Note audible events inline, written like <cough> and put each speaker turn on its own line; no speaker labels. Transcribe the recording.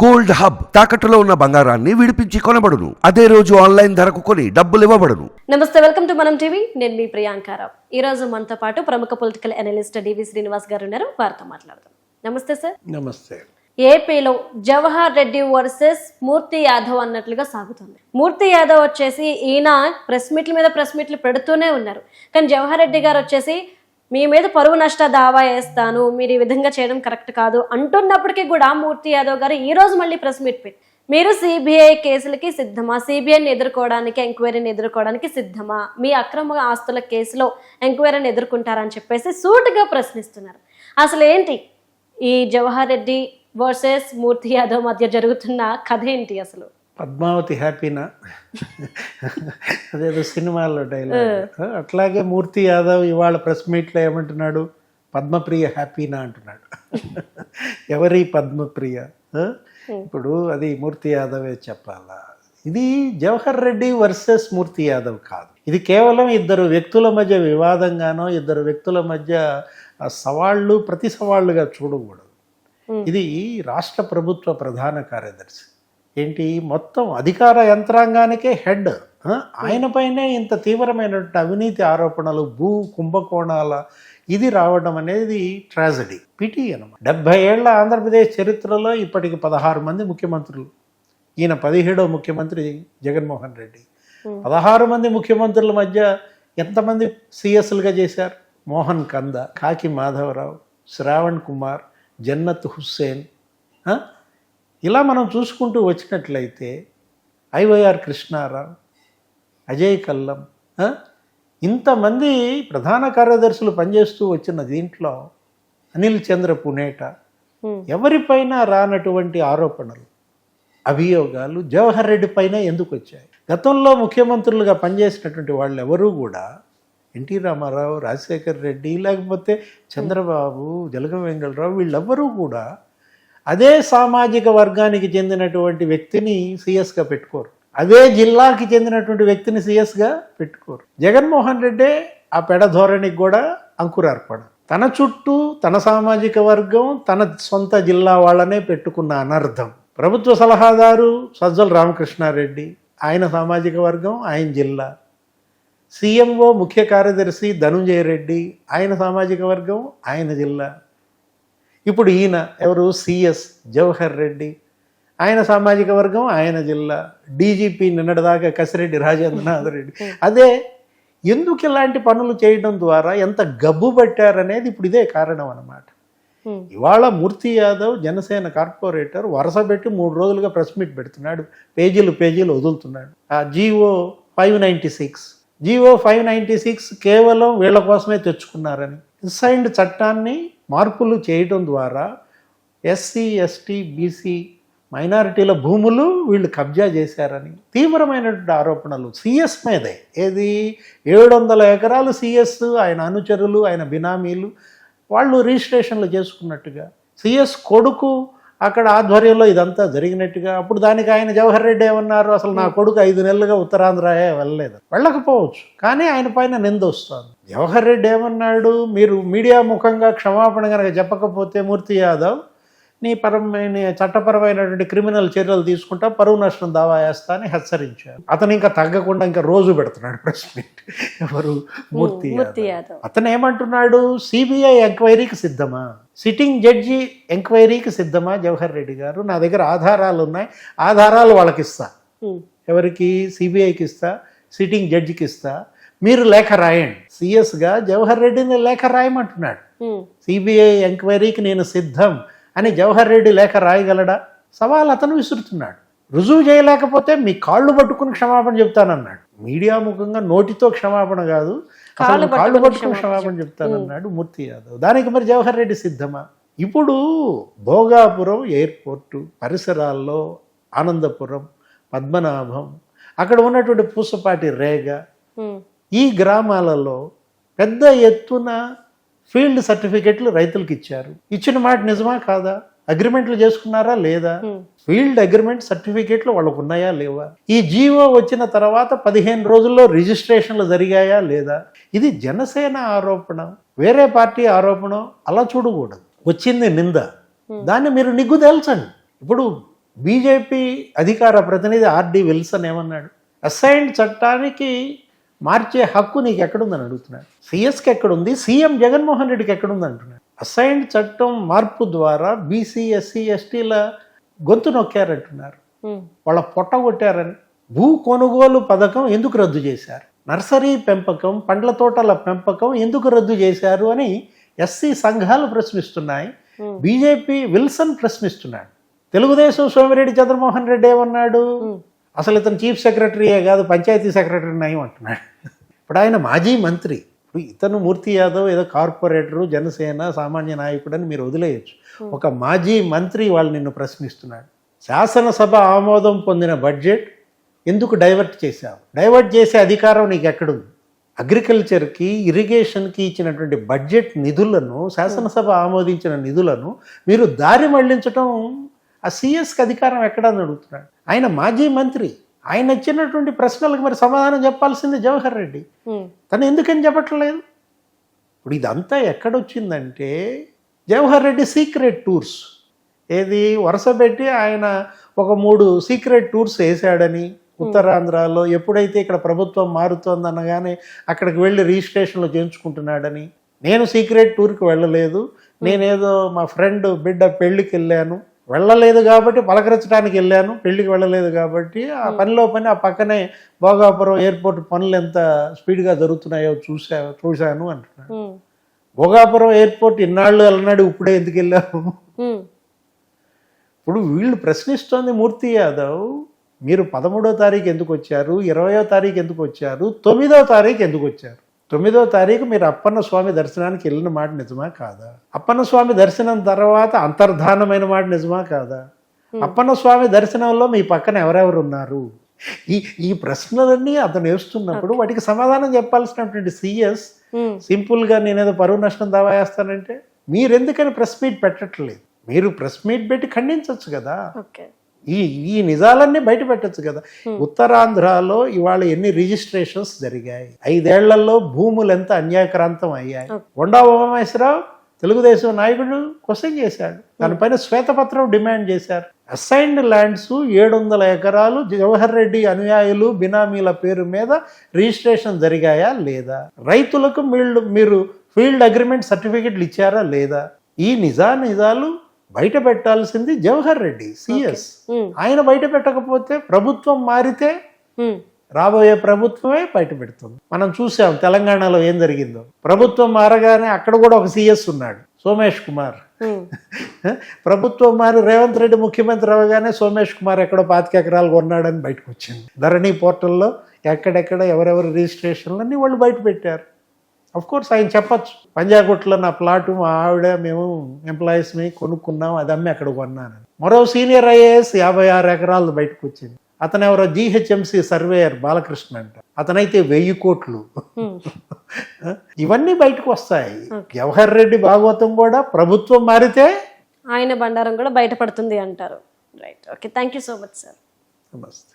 Gold hub తాకట్టులో ఉన్న బంగారాన్ని విడిపించి కొనబడును. అదే రోజు ఆన్లైన్ ధరకు కొని డబ్బులు ఇవ్వబడును.
నమస్తే వెల్కమ్ టు మనం టీవీ. నేను మీ ప్రియాంకారావు ఈ రోజు మనతో పాటు ప్రముఖ పొలిటికల్ అనలిస్ట్ డివి శ్రీనివాస్ గారు ఉన్నారు. వారితో మాట్లాడదాం. నమస్తే సార్.
నమస్తే.
ఏపీలో జవహర్ రెడ్డి వర్సెస్ మూర్తి యాదవ్ అన్నట్లుగా సాగుతుంది. మూర్తి యాదవ్ వచ్చేసి ఈయన ప్రెస్ మీట్ల మీద ప్రెస్ మీట్లు పెడుతూనే ఉన్నారు. కానీ జవహర్ రెడ్డి గారు వచ్చేసి మీ మీద పరువు నష్ట దావా వేస్తాను మీరు ఈ విధంగా చేయడం కరెక్ట్ కాదు అంటున్నప్పటికీ కూడా మూర్తి యాదవ్ గారు ఈ రోజు మళ్ళీ ప్రెస్ మీట్ పెట్టి మీరు సిబిఐ కేసులకి సిద్ధమా? సిబిఐని ఎదుర్కోవడానికి ఎంక్వైరీని ఎదుర్కోవడానికి సిద్ధమా? మీ అక్రమ ఆస్తుల కేసులో ఎంక్వైరీని ఎదుర్కొంటారని చెప్పేసి సూటుగా ప్రశ్నిస్తున్నారు. అసలు ఏంటి? ఈ జవహర్ రెడ్డి వర్సెస్ మూర్తి యాదవ్ మధ్య జరుగుతున్న కథ ఏంటి అసలు?
పద్మావతి హ్యాపీనా? అదేదో సినిమాల్లో డైలాగ్ అట్లాగే మూర్తి యాదవ్ ఇవాళ ప్రెస్ మీట్లో ఏమంటున్నాడు? పద్మప్రియ హ్యాపీనా అంటున్నాడు. ఎవరి పద్మప్రియ? ఇప్పుడు అది మూర్తి యాదవే చెప్పాలా? ఇది జవహర్ రెడ్డి వర్సెస్ మూర్తి యాదవ్ కాదు. ఇది కేవలం ఇద్దరు వ్యక్తుల మధ్య వివాదంగానో ఇద్దరు వ్యక్తుల మధ్య సవాళ్ళు ప్రతి సవాళ్ళుగా చూడకూడదు. ఇది రాష్ట్ర ప్రభుత్వ ప్రధాన కార్యదర్శి. ఏంటి? మొత్తం అధికార యంత్రాంగానికే హెడ్. ఆయన పైనే ఇంత తీవ్రమైనటువంటి అవినీతి ఆరోపణలు భూ కుంభకోణాల ఇది రావడం అనేది ట్రాజడీ. పిటి అనమాట డెబ్బై ఏళ్ళ ఆంధ్రప్రదేశ్ చరిత్రలో ఇప్పటికి పదహారు మంది ముఖ్యమంత్రులు. ఈయన పదిహేడో ముఖ్యమంత్రి జగన్మోహన్ రెడ్డి. పదహారు మంది ముఖ్యమంత్రుల మధ్య ఎంతమంది సిఎస్లుగా చేశారు? మోహన్ కంద కాకి మాధవరావు శ్రావణ్ కుమార్ జన్నత్ హుస్సేన్? ఇలా మనం చూసుకుంటూ వచ్చినట్లయితే ఐవైఆర్ కృష్ణారావు అజయ్ కల్లం? ఇంతమంది ప్రధాన కార్యదర్శులు పనిచేస్తూ వచ్చిన దీంట్లో అనిల్ చంద్ర పునేట. ఎవరిపైన రానటువంటి ఆరోపణలు అభియోగాలు జవహర్ రెడ్డి పైన ఎందుకు వచ్చాయి గతంలో ముఖ్యమంత్రులుగా పనిచేసినటువంటి వాళ్ళు ఎవరూ కూడా ఎన్టీ రామారావు రాజశేఖర్ రెడ్డి లేకపోతే చంద్రబాబు జలగం వెంగళరావు వీళ్ళెవ్వరూ కూడా అదే సామాజిక వర్గానికి చెందినటువంటి వ్యక్తిని సిఎస్గా పెట్టుకోరు. అదే జిల్లాకి చెందినటువంటి వ్యక్తిని సిఎస్గా పెట్టుకోరు. జగన్మోహన్ రెడ్డి ఆ పెడ ధోరణికి కూడా అంకురార్పణ. తన చుట్టూ తన సామాజిక వర్గం తన సొంత జిల్లా వాళ్ళనే పెట్టుకున్న అనర్థం. ప్రభుత్వ సలహాదారు సజ్జల రామకృష్ణారెడ్డి ఆయన సామాజిక వర్గం ఆయన జిల్లా. సీఎంఓ ముఖ్య కార్యదర్శి ధనుంజయ రెడ్డి ఆయన సామాజిక వర్గం ఆయన జిల్లా. ఇప్పుడు ఈయన ఎవరు? సిఎస్ జవహర్ రెడ్డి. ఆయన సామాజిక వర్గం ఆయన జిల్లా. డీజీపీ నిన్నటిదాకా కసిరెడ్డి రాజేంద్రనాథ్ రెడ్డి. అదే ఎందుకు ఇలాంటి పనులు చేయడం ద్వారా ఎంత గబ్బు పట్టారనేది ఇప్పుడు ఇదే కారణం అన్నమాట.
Hmm.
ఇవాళ మూర్తి యాదవ్ జనసేన కార్పొరేటర్ వరుస పెట్టి మూడు రోజులుగా ప్రెస్ మీట్ పెడుతున్నాడు. పేజీలు పేజీలు వదులుతున్నాడు. ఆ GO five ninety six. GO five ninety six కేవలం వీళ్ళ కోసమే తెచ్చుకున్నారని. ఇన్సైన్డ్ చట్టాన్ని మార్పులు చేయడం ద్వారా ఎస్సీ ఎస్టీ బీసీ మైనారిటీల భూములు వీళ్ళు కబ్జా చేశారని తీవ్రమైనటువంటి ఆరోపణలు. సిఎస్ మీదే. ఏది? ఏడు వందల ఎకరాలు సిఎస్ ఆయన అనుచరులు ఆయన బినామీలు. వాళ్ళు రిజిస్ట్రేషన్లు చేసుకున్నట్టుగా. సిఎస్ కొడుకు అక్కడ ఆధ్వర్యంలో ఇదంతా జరిగినట్టుగా అప్పుడు దానికి ఆయన జవహర్ రెడ్డి ఏమన్నారు? అసలు నా కొడుకు ఐదు నెలలుగా ఉత్తరాంధ్రయే వెళ్ళలేదు. వెళ్ళకపోవచ్చు. కానీ ఆయన పైన నింద వస్తుంది. జవహర్ రెడ్డి ఏమన్నాడు? మీరు మీడియా ముఖంగా క్షమాపణ కనుక చెప్పకపోతే మూర్తి యాదవ్ నీ పరమైన చట్టపరమైనటువంటి క్రిమినల్ చర్యలు తీసుకుంటా పరువు నష్టం దావా వేస్తా అని హెచ్చరించారు. అతను ఇంకా తగ్గకుండా ఇంకా రోజు పెడుతున్నాడు ప్రెస్ మీట్. ఎవరు? మూర్తి అతను ఏమంటున్నాడు? సిబిఐ ఎంక్వైరీకి సిద్ధమా? సిట్టింగ్ జడ్జి ఎంక్వైరీకి సిద్ధమా? జవహర్ రెడ్డి గారు నా దగ్గర ఆధారాలు ఉన్నాయి. ఆధారాలు వాళ్ళకి ఇస్తా. ఎవరికి? సిబిఐకి ఇస్తా సిట్టింగ్ జడ్జికి ఇస్తా. మీరు లేఖ రాయండి. సిఎస్గా జవహర్ రెడ్డిని లేఖ రాయమంటున్నాడు. సిబిఐ ఎంక్వైరీకి నేను సిద్ధం. అని జవహర్ రెడ్డి లేఖ రాయగలడా? సవాల్ అతను విసురుతున్నాడు. రుజువు చేయలేకపోతే మీ కాళ్ళు పట్టుకుని క్షమాపణ చెప్తానన్నాడు. మీడియా ముఖంగా నోటితో క్షమాపణ కాదు అసలు
కాళ్ళు పట్టుకుని
క్షమాపణ చెప్తానన్నాడు మూర్తి యాదవ్. దానికి మరి జవహర్ రెడ్డి సిద్ధమా? ఇప్పుడు భోగాపురం ఎయిర్పోర్టు పరిసరాల్లో ఆనందపురం పద్మనాభం అక్కడ ఉన్నటువంటి పూసపాటి రేగ. ఈ గ్రామాలలో పెద్ద ఎత్తున ఫీల్డ్ సర్టిఫికెట్లు రైతులకు ఇచ్చారు. ఇచ్చిన మాట నిజమా కాదా? అగ్రిమెంట్లు చేసుకున్నారా లేదా. ఫీల్డ్ అగ్రిమెంట్ సర్టిఫికెట్లు వాళ్ళకు ఉన్నాయా లేవా? ఈ జీవో వచ్చిన తర్వాత పదిహేను రోజుల్లో రిజిస్ట్రేషన్లు జరిగాయా లేదా? ఇది జనసేన ఆరోపణ. వేరే పార్టీ ఆరోపణ. అలా చూడకూడదు. వచ్చింది నింద. దాన్ని మీరు నిగ్గు తేల్చండి. ఇప్పుడు బీజేపీ అధికార ప్రతినిధి ఆర్డి విల్సన్ ఏమన్నాడు? అసైన్డ్ చట్టానికి మార్చే హక్కు నీకు ఎక్కడుందని అడుగుతున్నాడు. సిఎస్కి ఎక్కడుంది? సీఎం జగన్మోహన్ రెడ్డికి ఎక్కడుంది అంటున్నాడు. అసైన్డ్ చట్టం మార్పు ద్వారా బీసీ ఎస్సీ ఎస్టీల గొంతు నొక్కారంటున్నారు. వాళ్ళ పొట్ట కొట్టారని. భూ కొనుగోలు పథకం ఎందుకు రద్దు చేశారు? నర్సరీ పెంపకం పండ్ల తోటల పెంపకం ఎందుకు రద్దు చేశారు అని ఎస్సీ సంఘాలు ప్రశ్నిస్తున్నాయి. బీజేపీ విల్సన్ ప్రశ్నిస్తున్నాడు. తెలుగుదేశం సోమిరెడ్డి చంద్రమోహన్ రెడ్డి ఏమన్నాడు. అసలు ఇతను చీఫ్ సెక్రటరీయే కాదు పంచాయతీ సెక్రటరీ నయం అంటున్నాడు. ఇప్పుడు ఆయన మాజీ మంత్రి. ఇప్పుడు ఇతను మూర్తి యాదవ్ ఏదో కార్పొరేటరు జనసేన సామాన్య నాయకుడు అని మీరు వదిలేయచ్చు. ఒక మాజీ మంత్రి వాళ్ళు నిన్ను ప్రశ్నిస్తున్నాడు. శాసనసభ ఆమోదం పొందిన బడ్జెట్ ఎందుకు డైవర్ట్ చేశావు? డైవర్ట్ చేసే అధికారం నీకు ఎక్కడుంది అగ్రికల్చర్కి ఇరిగేషన్కి ఇచ్చినటువంటి బడ్జెట్ నిధులను శాసనసభ ఆమోదించిన నిధులను మీరు దారి మళ్ళించడం ఆ సిఎస్కి అధికారం ఎక్కడని అడుగుతున్నాడు. ఆయన మాజీ మంత్రి. ఆయన ఇచ్చినటువంటి ప్రశ్నలకు మరి సమాధానం చెప్పాల్సింది జవహర్ రెడ్డి. తను ఎందుకని చెప్పట్లేదు? ఇప్పుడు ఇదంతా ఎక్కడొచ్చిందంటే జవహర్ రెడ్డి సీక్రెట్ టూర్స్. ఏది వరుస పెట్టి ఆయన ఒక మూడు సీక్రెట్ టూర్స్ వేసాడని ఉత్తరాంధ్రలో ఎప్పుడైతే ఇక్కడ ప్రభుత్వం మారుతోంది అనగానే అక్కడికి వెళ్ళి రిజిస్ట్రేషన్లు చేయించుకుంటున్నాడని. నేను సీక్రెట్ టూర్కి వెళ్ళలేదు. నేనేదో మా ఫ్రెండ్ బిడ్డ పెళ్ళికి వెళ్ళాను వెళ్ళలేదు కాబట్టి పలకరించడానికి వెళ్ళాను పెళ్ళికి వెళ్ళలేదు కాబట్టి ఆ పనిలో పని ఆ పక్కనే భోగాపురం ఎయిర్పోర్ట్ పనులు ఎంత స్పీడ్గా జరుగుతున్నాయో చూసా చూశాను అంటున్నాడు. భోగాపురం ఎయిర్పోర్ట్ ఇన్నాళ్ళు వెళ్ళనాడు ఇప్పుడే ఎందుకు వెళ్ళాము ఇప్పుడు వీళ్ళు ప్రశ్నిస్తోంది మూర్తి యాదవ్ మీరు పదమూడో తారీఖు ఎందుకు వచ్చారు ఇరవయో తారీఖు ఎందుకు వచ్చారు తొమ్మిదో తారీఖు ఎందుకు వచ్చారు? తొమ్మిదో తారీఖు మీరు అప్పన్న స్వామి దర్శనానికి వెళ్ళిన మాట నిజమా కాదా? అప్పన్న స్వామి దర్శనం తర్వాత అంతర్ధానమైన మాట నిజమా కాదా? అప్పన్న స్వామి దర్శనంలో మీ పక్కన ఎవరెవరు ఉన్నారు? ఈ ఈ ప్రశ్నలన్నీ అతను వేస్తున్నప్పుడు వాటికి సమాధానం చెప్పాల్సినటువంటి సిఎస్ సింపుల్గా నేనేదో పరువు నష్టం దావా వేస్తానంటే మీరెందుకని ప్రెస్ మీట్ పెట్టట్లేదు? మీరు ప్రెస్ మీట్ పెట్టి ఖండించవచ్చు కదా.
ఓకే.
ఈ ఈ నిజాలన్నీ బయట పెట్టచ్చు కదా ఉత్తరాంధ్రలో ఇవాళ ఎన్ని రిజిస్ట్రేషన్స్ జరిగాయి? ఐదేళ్ళలో భూములు ఎంత అన్యాయక్రాంతం అయ్యాయి? కొండా ఉమామేశ్వరరావు తెలుగుదేశం నాయకుడు క్వశ్చన్ చేశాడు. దానిపైన శ్వేతపత్రం డిమాండ్ చేశారు. అసైన్డ్ ల్యాండ్స్ ఏడు వందల ఎకరాలు జవహర్ రెడ్డి అనుయాయులు బినామీల పేరు మీద రిజిస్ట్రేషన్ జరిగాయా లేదా? రైతులకు మీరు మీరు ఫీల్డ్ అగ్రిమెంట్ సర్టిఫికెట్లు ఇచ్చారా లేదా? ఈ నిజా నిజాలు బయట పెట్టాల్సింది జవహర్ రెడ్డి సిఎస్. ఆయన బయట పెట్టకపోతే ప్రభుత్వం మారితే రాబోయే ప్రభుత్వమే బయట పెడుతుంది. మనం చూసాం తెలంగాణలో ఏం జరిగిందో. ప్రభుత్వం మారగానే అక్కడ కూడా ఒక సిఎస్ ఉన్నాడు సోమేష్ కుమార్. <laughs> ప్రభుత్వం మారి రేవంత్ రెడ్డి ముఖ్యమంత్రి అవగానే సోమేష్ కుమార్ ఎక్కడో పాతిక ఎకరాలు కొన్నాడని బయటకు వచ్చింది. ధరణి పోర్టల్లో ఎక్కడెక్కడ ఎవరెవరు రిజిస్ట్రేషన్లన్నీ వాళ్ళు బయట పెట్టారు. అఫ్ కోర్స్ ఆయన చెప్పచ్చు. పంజాగుట్లో నా ప్లాటు మా ఆవిడ మేము ఎంప్లాయీస్ని కొనుక్కున్నాం అది అమ్మి అక్కడ కొన్నాను మరో సీనియర్ ఐఏఎస్ యాభై ఆరు ఎకరాలు బయటకు వచ్చింది. అతను ఎవరో జీహెచ్ఎంసీ సర్వేయర్ బాలకృష్ణ అంట. అతనైతే వెయ్యి కోట్లు. ఇవన్నీ బయటకు వస్తాయి. జవహర్ రెడ్డి భాగవతం కూడా ప్రభుత్వం మారితే
ఆయన బండారం కూడా బయటపడుతుంది అంటారు. Right okay thank you so much sir
నమస్తే.